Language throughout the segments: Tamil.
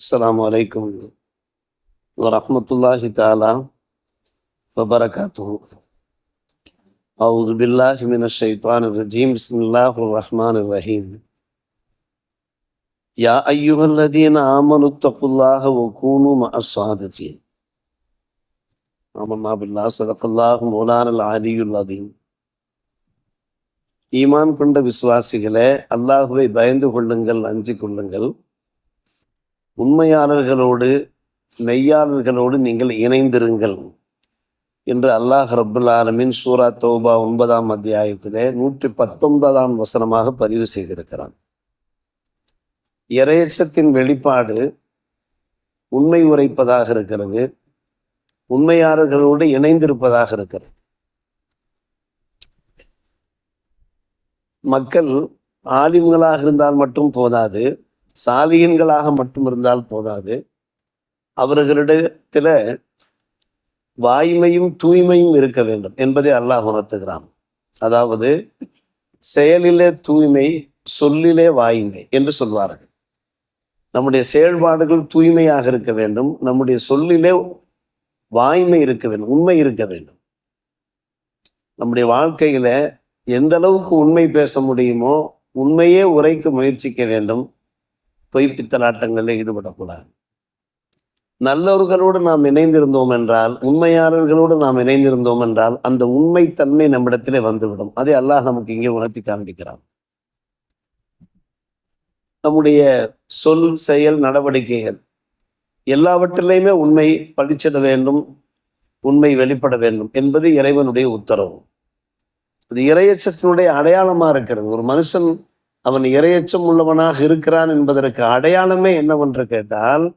السلام عليكم ورحمة الله تعالى وبركاته أعوذ بالله من الشيطان الرجيم بسم الله الرحمن الرحيم يا أيها الذين آمنوا اتقوا الله وكونوا مع الصادقين آمنا بالله صدق الله مولانا العلي العظيم ஈமான் கொண்ட விசுவாசிகளே அல்லாஹுவை பயந்து கொள்ளுங்கள் அஞ்சிக் கொள்ளுங்கள் உண்மையாளர்களோடு மெய்யாளர்களோடு நீங்கள் இணைந்திருங்கள் என்று அல்லாஹ் ரபுல் ஆலமின் சூரா தௌபா ஒன்பதாம் அத்தியாயத்திலே நூற்றி பத்தொன்பதாம் வசனமாக பதிவு செய்திருக்கிறான். இறையச்சத்தின் வெளிப்பாடு உண்மை உரைப்பதாக இருக்கிறது உண்மையாளர்களோடு இணைந்திருப்பதாக இருக்கிறது. மக்கள் ஆலிம்களாக இருந்தால் மட்டும் போதாது சாலியன்களாக மட்டும் இருந்தால் போதாது. அவர்களிடத்துல வாய்மையும் தூய்மையும் இருக்க வேண்டும் என்பதை அல்லாஹ் உணர்த்துகிறான். அதாவது செயலிலே தூய்மை சொல்லிலே வாய்மை என்று சொல்வார்கள். நம்முடைய செயல்பாடுகள் தூய்மையாக இருக்க வேண்டும். நம்முடைய சொல்லிலே வாய்மை இருக்க வேண்டும் உண்மை இருக்க வேண்டும். நம்முடைய வாழ்க்கையில எந்த அளவுக்கு உண்மை பேச முடியுமோ உண்மையே உரைக்க முயற்சிக்க வேண்டும். பொய் பித்தலாட்டங்களில் ஈடுபடக்கூடாது. நல்லவர்களோடு நாம் இணைந்திருந்தோம் என்றால் உண்மையாளர்களோடு நாம் இணைந்திருந்தோம் என்றால் அந்த உண்மைத்தன்மை நம்மிடத்திலே வந்துவிடும். அதை அல்லாஹ் நமக்கு இங்கே உணர்த்தி காண்பிக்கிறான். நம்முடைய சொல் செயல் நடவடிக்கைகள் எல்லாவற்றிலையுமே உண்மை பழிச்சிட வேண்டும் உண்மை வெளிப்பட வேண்டும் என்பது இறைவனுடைய உத்தரவு. இது இறையச்சத்தினுடைய அடையாளமா இருக்கிறது. ஒரு மனுஷன் அவன் இரையச்சம் உள்ளவனாக இருக்கிறான் என்பதற்கு அடையாளமே என்னவென்று கேட்டால்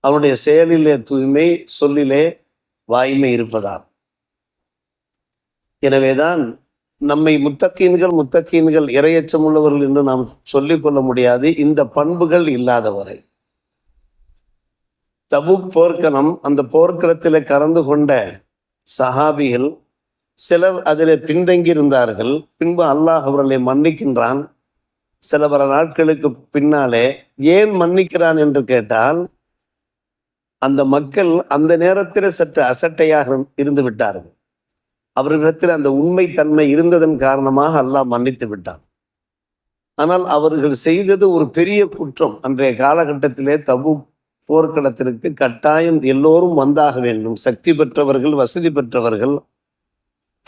அவனுடைய செயலிலே தூய்மை சொல்லிலே வாய்மை இருப்பதால் எனவேதான் நம்மை முத்தக்கீன்கள் முத்தக்கீன்கள் இரையச்சம் உள்ளவர்கள் என்று நாம் சொல்லிக்கொள்ள முடியாது. இந்த பண்புகள் இல்லாதவரை. தபுக் போர்க்களம் அந்த போர்க்களத்தில் கலந்து கொண்ட சஹாபிகள் சிலர் அதில் பின்தங்கி இருந்தார்கள் பின்பு அல்லாஹ் அவர்களை மன்னிக்கின்றான். சில பல நாட்களுக்கு பின்னாலே ஏன் மன்னிக்கிறான் என்று கேட்டால் அந்த மக்கள் அந்த நேரத்தில் சற்று அசட்டையாக இருந்து விட்டார்கள். அவர்களிடத்தில் அந்த உண்மை தன்மை இருந்ததன் காரணமாக அல்லாஹ் மன்னித்து விட்டான். ஆனால் அவர்கள் செய்தது ஒரு பெரிய குற்றம். அன்றைய காலகட்டத்திலே தபு போர்க்களத்திற்கு கட்டாயம் எல்லோரும் வந்தாக வேண்டும். சக்தி பெற்றவர்கள் வசதி பெற்றவர்கள்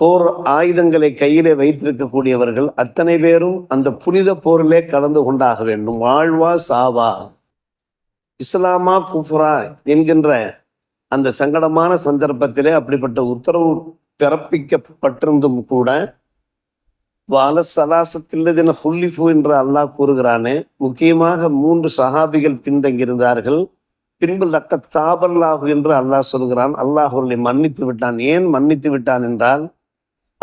போர் ஆயுதங்களை கையிலே வைத்திருக்கக்கூடியவர்கள் அத்தனை பேரும் அந்த புனித போரிலே கலந்து கொண்டாக வேண்டும். வாழ்வா சாவா. இஸ்லாமா குஃப்ரா என்கின்ற அந்த சங்கடமான சந்தர்ப்பத்திலே அப்படிப்பட்ட உத்தரவு பிறப்பிக்கப்பட்டிருந்தும் கூட வால சதாசத்தில்லதின ஹுல்லிஃபு என்று அல்லாஹ் கூறுகிறானே முக்கியமாக மூன்று சஹாபிகள் பின்தங்கியிருந்தார்கள். பின்பு லக்க தாபல்லாஹு என்று அல்லாஹ் சொல்கிறான். அல்லாஹ் அவர்களை மன்னித்து விட்டான். ஏன் மன்னித்து விட்டான் என்றால்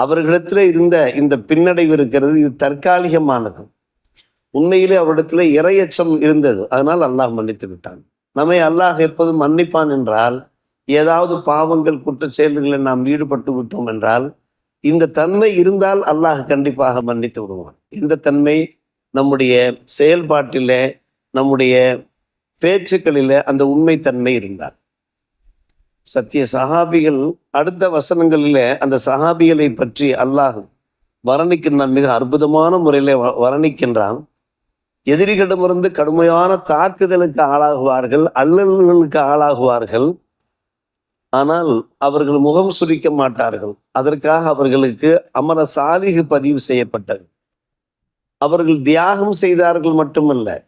அவர்களிடத்துல இருந்த இந்த பின்னடைவு இருக்கிறது இது தற்காலிகமானது. உண்மையிலே அவரிடத்துல இரையச்சம் இருந்தது. அதனால் அல்லாஹ் மன்னித்து விட்டான். நம்மை அல்லாஹ் எப்போதும் மன்னிப்பான் என்றால் ஏதாவது பாவங்கள் குற்ற செயல்களில் நாம் ஈடுபட்டு விட்டோம் என்றால் இந்த தன்மை இருந்தால் அல்லாஹ் கண்டிப்பாக மன்னித்து விடுவான். இந்த தன்மை நம்முடைய செயல்பாட்டிலே நம்முடைய பேச்சுக்களில் அந்த உண்மைத்தன்மை இருந்தால். சத்திய சஹாபிகள் அடுத்த வசனங்களிலே அந்த சஹாபிகளை பற்றி அல்லாஹ் வர்ணிக்கின்றான் மிக அற்புதமான முறையில் வ- வர்ணிக்கின்றான். எதிரிகளிடமிருந்து கடுமையான தாக்குதலுக்கு ஆளாகுவார்கள் அல்லல்களுக்கு ஆளாகுவார்கள். ஆனால் அவர்கள் முகம் சுரிக்க மாட்டார்கள். அதற்காக அவர்களுக்கு அமர சாலிகு பதிவு செய்யப்பட்டது. அவர்கள் தியாகம் செய்தார்கள் மட்டுமல்ல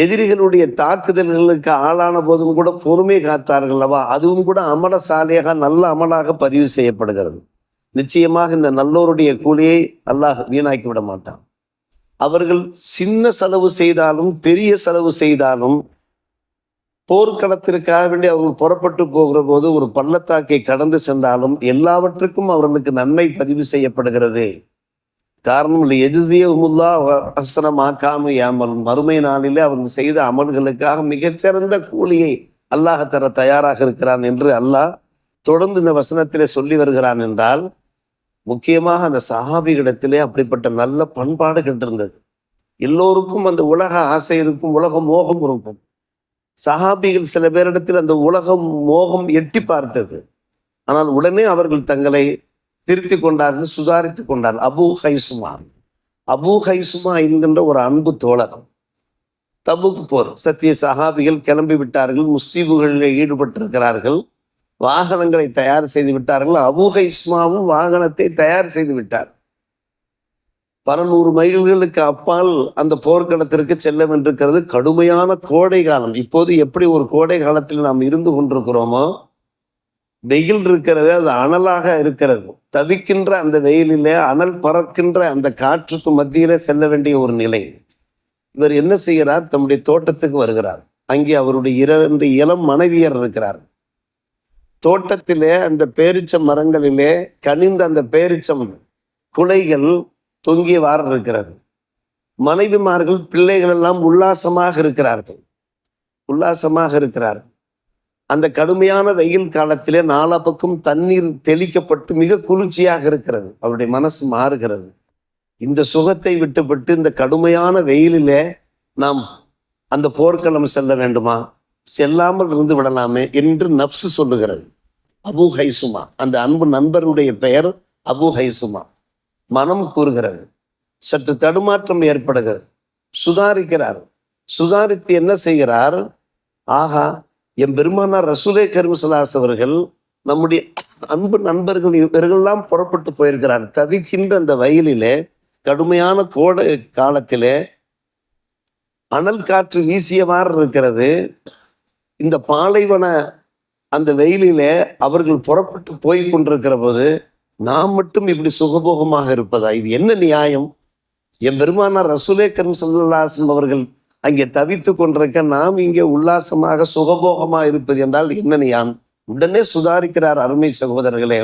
எதிரிகளுடைய தாக்குதல்களுக்கு ஆளான போதும் கூட பொறுமை காத்தார்கள் அல்லவா? அதுவும் கூட அமல சாலையாக நல்ல அமலாக பதிவு செய்யப்படுகிறது. நிச்சயமாக இந்த நல்லோருடைய கூலியை அல்லாஹ் வீணாக்கி விட மாட்டான். அவர்கள் சின்ன செலவு செய்தாலும் பெரிய செலவு செய்தாலும் போர்க்களத்திற்காக வேண்டி அவர்கள் புறப்பட்டு போகிற போது ஒரு பள்ளத்தாக்கை கடந்து சென்றாலும் எல்லாவற்றுக்கும் அவர்களுக்கு நன்மை பதிவு செய்யப்படுகிறது. காரணம் எஜிசியமுல்லா அசனம் ஆக்காம யாமல் மறுமை நாளிலே அவர்கள் செய்த அமல்களுக்காக மிகச்சிறந்த கூலியை அல்லாஹ் தர தயாராக இருக்கிறான் என்று அல்லாஹ் தொடர்ந்து இந்த வசனத்திலே சொல்லி வருகிறான் என்றால் முக்கியமாக அந்த சஹாபிகளிடத்திலே அப்படிப்பட்ட நல்ல பண்பாடு இருந்தது எல்லோருக்கும் அந்த உலக ஆசை இருக்கும் உலக மோகம் இருக்கும். சஹாபிகள் சில பேரிடத்தில் அந்த உலகம் மோகம் எட்டி பார்த்தது. ஆனால் உடனே அவர்கள் தங்களை திருத்தி கொண்டார்கள். சுதாரித்து கொண்டார் அபு ஹைசுமா அபு ஹைசுமா என்கின்ற ஒரு அன்பு தோழர் தபுக்கு போர். சத்திய சகாபிகள் கிளம்பி விட்டார்கள் முஸ்லீம்களில் ஈடுபட்டிருக்கிறார்கள் வாகனங்களை தயார் செய்து விட்டார்கள். அபு ஹைஸ்மாவும் வாகனத்தை தயார் செய்து விட்டார். பல நூறு மைல்களுக்கு அப்பால் அந்த போர்க்களத்திற்கு செல்ல வென்றிருக்கிறது. கடுமையான கோடை காலம். இப்போது எப்படி ஒரு கோடை காலத்தில் நாம் இருந்து கொண்டிருக்கிறோமோ வெயில் இருக்கிறது அது அனலாக இருக்கிறது. தவிக்கின்ற அந்த வெயிலிலே அனல் பறக்கின்ற அந்த காற்றுக்கு மத்தியிலே செல்ல வேண்டிய ஒரு நிலை. இவர் என்ன செய்கிறார்? தம்முடைய தோட்டத்துக்கு வருகிறார். அங்கே அவருடைய இரண்டு இளம் மனைவியர் இருக்கிறார். தோட்டத்திலே அந்த பேரிச்ச மரங்களிலே கனிந்த அந்த பேரிச்சம் குலைகள் தொங்கி வார இருக்கிறது. மனைவிமார்கள் பிள்ளைகள் எல்லாம் உல்லாசமாக இருக்கிறார்கள். உல்லாசமாக இருக்கிறார்கள். அந்த கடுமையான வெயில் காலத்திலே நாலா பக்கம் தண்ணீர் தெளிக்கப்பட்டு மிக குளிர்ச்சியாக இருக்கிறது. அவருடைய மனசு மாறுகிறது. இந்த சுகத்தை விட்டுவிட்டு இந்த கடுமையான வெயிலிலே நாம் அந்த போர்க்களம் செல்ல வேண்டுமா? செல்லாமல் இருந்து விடலாமே என்று நப்சு சொல்லுகிறது. அபு ஹைசுமா அந்த அன்பு நண்பருடைய பெயர் அபு ஹைசுமா. மனம் கூறுகிறது. சற்று தடுமாற்றம் ஏற்படுகிறது. சுதாரிக்கிறார். சுதாரித்து என்ன செய்கிறார்? ஆகா என் பெருமானார் ரசூலே கருமசலாஸ் அவர்கள் நம்முடைய அன்பு நண்பர்கள் இவர்கள்லாம் புறப்பட்டு போயிருக்கிறார். தவிக்கின்ற அந்த வயலிலே கடுமையான கோடை காலத்திலே அனல் காற்று வீசியவாறு இருக்கிறது. இந்த பாலைவன அந்த வெயிலிலே அவர்கள் புறப்பட்டு போய் கொண்டிருக்கிற போது நாம் மட்டும் இப்படி சுகபோகமாக இருப்பதா? இது என்ன நியாயம்? என் பெருமானார் ரசூலே கரும் சல்லாசம் அவர்கள் அங்கே தவித்து கொண்டிருக்க நாம் இங்கே உல்லாசமாக சுகபோகமாக இருப்பது என்றால் என்ன நியாயம்? உடனே சுதாரிக்கிறார் அருமை சகோதரர்களே.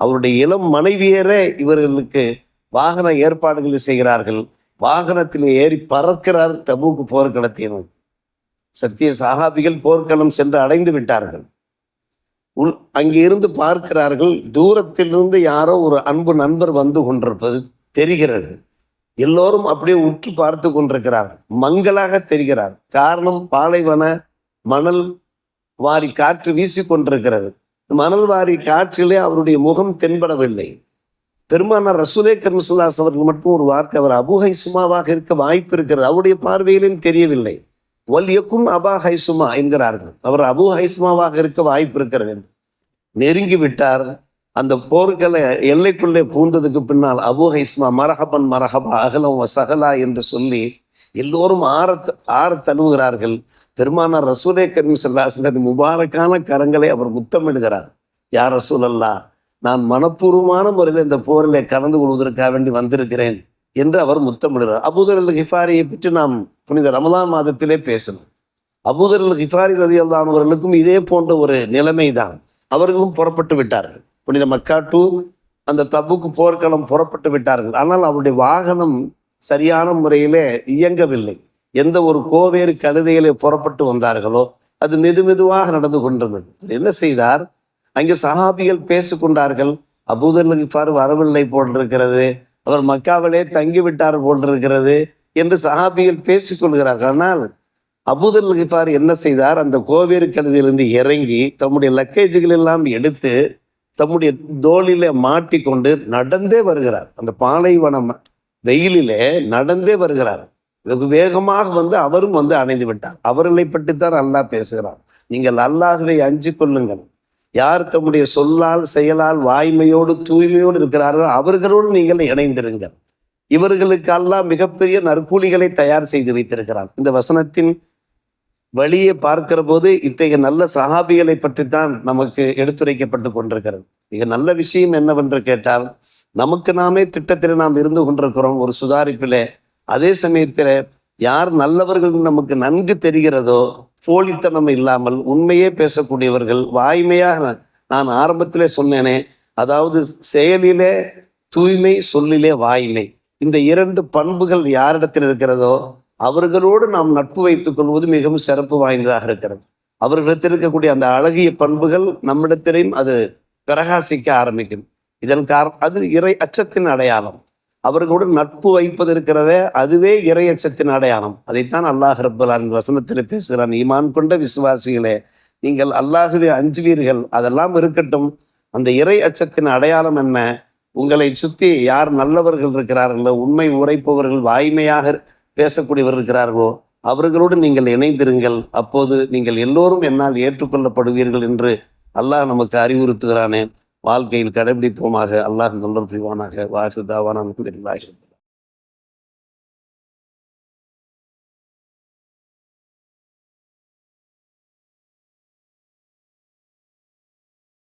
அவருடைய இளம் மனைவியரே இவர்களுக்கு வாகன ஏற்பாடுகளை செய்கிறார்கள். வாகனத்தில் ஏறி பறக்கிறார் தபூக்கு போர்க்களத்தை சத்திய சகாபிகள் போர்க்களம் சென்று அடைந்து விட்டார்கள். உள் அங்கே இருந்து பார்க்கிறார்கள். தூரத்திலிருந்து யாரோ ஒரு அன்பு நண்பர் வந்து கொண்டிருப்பது தெரிகிறது. எல்லோரும் அப்படியே உற்று பார்த்து கொண்டிருக்கிறார். மங்களாக தெரிகிறார். காரணம் பாலைவன மணல் வாரி காற்று வீசி கொண்டிருக்கிறது. மணல் வாரி காற்றிலே அவருடைய முகம் தென்படவில்லை. பெருமானார் ரசூலே கர்மசுல்லாஸ் அவர்கள் மட்டும் ஒரு வார்த்தை அவர் அபு ஹைசுமாவாக இருக்க வாய்ப்பு இருக்கிறது. அவருடைய பார்வையிலும் தெரியவில்லை. ஒல் அபா ஹைசுமா என்கிறார்கள். அவர் அபு ஹைசுமாவாக இருக்க வாய்ப்பு இருக்கிறது என்று. நெருங்கி விட்டார். அந்த போர்க்களை எல்லைக்குள்ளே பூந்ததுக்கு பின்னால் அபு ஹைஸ்மா மரஹபன் மரஹபா அகலம் சகலா என்று சொல்லி எல்லோரும் ஆற ஆற தழுவுகிறார்கள். பெருமானார் ரசூலே கரீம் செல்லாசனது முபாரக்கான கரங்களை அவர் முத்தமிடுகிறார். யார் ரசூலல்லா நான் மனப்பூர்வமான முறையில் இந்த போரிலே கலந்து கொள்வதற்காக வேண்டி வந்திருக்கிறேன் என்று அவர் முத்தமிடுகிறார். அபூதர் அல் ஹிஃபாரியை பற்றி நாம் புனித ரமலான் மாதத்திலே பேசணும் அபூதர் அல் ஹிஃபாரி ரதி அல்லானவர்களுக்கும் இதே போன்ற ஒரு நிலைமை தான் அவர்களும் புறப்பட்டு விட்டார்கள். புனித மக்காட்டு அந்த தபுக்கு போர்க்களம் புறப்பட்டு விட்டார்கள். ஆனால் அவருடைய வாகனம் சரியான முறையிலே இயங்கவில்லை. எந்த ஒரு கோவேறு கழுதையிலே புறப்பட்டு வந்தார்களோ அது மெது மெதுவாக நடந்து கொண்டிருந்தது. என்ன செய்தார்? அங்கே சஹாபிகள் பேசிக்கொண்டார்கள். அபூதர் கிஃபார் வரவில்லை போன்றிருக்கிறது அவர் மக்காவிலே தங்கிவிட்டார் போன்றிருக்கிறது என்று சஹாபிகள் பேசிக்கொள்கிறார்கள். ஆனால் அபூதர் கிஃபார் என்ன செய்தார்? அந்த கோவேறு கழுதியிலிருந்து இறங்கி தம்முடைய லக்கேஜுகள் எல்லாம் எடுத்து தம்முடைய தோளிலே மாட்டிக்கொண்டு நடந்தே வருகிறார். அந்த பாலைவனம் வெயிலிலே நடந்தே வருகிறார். வெகு வேகமாக வந்து அவரும் வந்து அணைந்து விட்டார். அவர்களை பற்றித்தான் அல்லாஹ் பேசுகிறார். நீங்கள் அல்லாஹ்வை அஞ்சு கொள்ளுங்கள். யார் தம்முடைய சொல்லால் செயலால் வாய்மையோடு தூய்மையோடு இருக்கிறார்கள் அவர்களோடு நீங்கள் இணைந்திருங்கள். இவர்களுக்கு அல்லாஹ் மிகப்பெரிய நற்கூலிகளை தயார் செய்து வைத்திருக்கிறார் இந்த வசனத்தின் வழியை பார்க்கிற போது இத்தகைய நல்ல சகாபிகளை பற்றித்தான் நமக்கு எடுத்துரைக்கப்பட்டு கொண்டிருக்கிறது. மிக நல்ல விஷயம் என்னவென்று கேட்டால் நமக்கு நாமே திட்டத்தில் நாம் இருந்து கொண்டிருக்கிறோம் ஒரு சுதாரிப்பிலே. அதே சமயத்தில் யார் நல்லவர்கள் நமக்கு நன்கு தெரிகிறதோ போலித்தனம் இல்லாமல் உண்மையே பேசக்கூடியவர்கள் வாய்மையாக நான் ஆரம்பத்திலே சொன்னேனே அதாவது செயலிலே தூய்மை சொல்லிலே வாய்மை. இந்த இரண்டு பண்புகள் யாரிடத்தில் இருக்கிறதோ அவர்களோடு நாம் நட்பு வைத்துக் கொள்வது மிகவும் சிறப்பு வாய்ந்ததாக இருக்கிறது. அவர்களிடத்தில் இருக்கக்கூடிய அந்த அழகிய பண்புகள் நம்மிடத்திலையும் அது பிரகாசிக்க ஆரம்பிக்கும். இதன் காரணம் அது இறை அச்சத்தின் அடையாளம். அவர்களோடு நட்பு வைப்பது இருக்கிறதே அதுவே இறையச்சத்தின் அடையாளம். அதைத்தான் அல்லாஹ் ரப்பலான் வசனத்தில் பேசுகிறான். ஈமான் கொண்ட விசுவாசிகளே நீங்கள் அல்லாஹுவே அஞ்சுவீர்கள். அதெல்லாம் இருக்கட்டும். அந்த இறை அச்சத்தின் அடையாளம் என்ன? உங்களை சுற்றி யார் நல்லவர்கள் இருக்கிறார்களோ உண்மை உரைப்பவர்கள் வாய்மையாக பேசக்கூடியவர் இருக்கிறார்களோ அவர்களோடு நீங்கள் இணைந்திருங்கள். அப்போது நீங்கள் எல்லோரும் என்னால் ஏற்றுக்கொள்ளப்படுவீர்கள் என்று அல்லாஹ் நமக்கு அறிவுறுத்துகிறானே. வாழ்க்கையில் கடைபிடிப்போமாக அல்லாஹ் நல்ல புரிவானாக வாசு தாவான